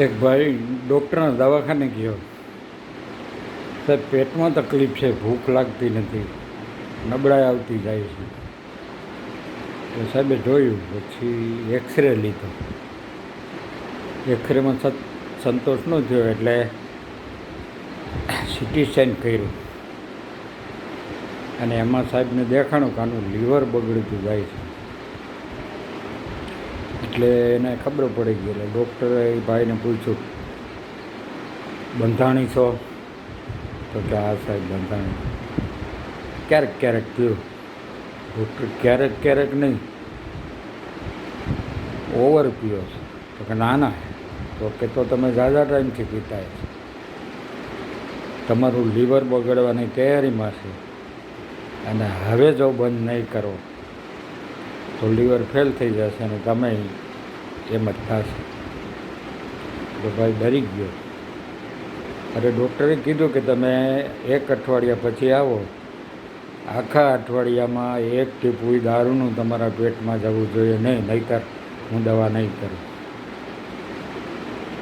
એક ભાઈ ડૉક્ટરના દવાખાને ગયો. સાહેબ, પેટમાં તકલીફ છે, ભૂખ લાગતી નથી, નબળાઈ આવતી જાય છે. તો સાહેબે જોયું, પછી એક્સરે લીધો. એક્સરેમાં સંતોષ ન થયો એટલે સિટી સ્કેન કર્યું. અને એમાં સાહેબને દેખાણું કાનું લીવર બગડતું જાય છે. એટલે એને ખબર પડી ગઈ એટલે ડૉક્ટરે એ ભાઈને પૂછ્યું, બંધાણી છો? તો કે, હા સાહેબ, બંધાણી. ક્યારેક ક્યારેક પીવું ડૉક્ટર ક્યારેક ક્યારેક નહીં. ઓવર પીઓ છો. તો કે, ના ના. તો કે, તો તમે ઝાઝા ટાઈમથી પીતા છો. તમારું લીવર બગડવાની તૈયારીમાં છે. અને હવે જો બંધ નહીં કરો તો લીવર ફેલ થઈ જશે અને તમે એમ જ થશે. તો ભાઈ ડરી ગયો. અરે ડૉક્ટરે કીધું કે તમે એક અઠવાડિયા પછી આવો. આખા અઠવાડિયામાં એક ટીપું દારૂનું તમારા પેટમાં જવું જોઈએ નહીં, નહીંતર હું દવા નહીં કરું.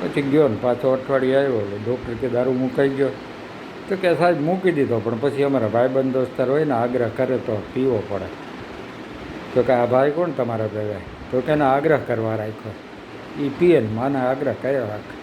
પછી ગયો ને, પાછો અઠવાડિયે આવ્યો. ડૉક્ટર કે દારૂ મુકાઈ ગયો. તો કે સાહેબ મૂકી દીધો, પણ પછી અમારા ભાઈબંધ દોસ્તાર હોય ને, આગ્રહ કરે તો પીવો પડે. તો કે આ ભાઈ કોણ તમારા ભેગા તો કે આગ્રહ કરવા રાખ્યો. એ પીએન માને આગ્રહ કર્યો રાખ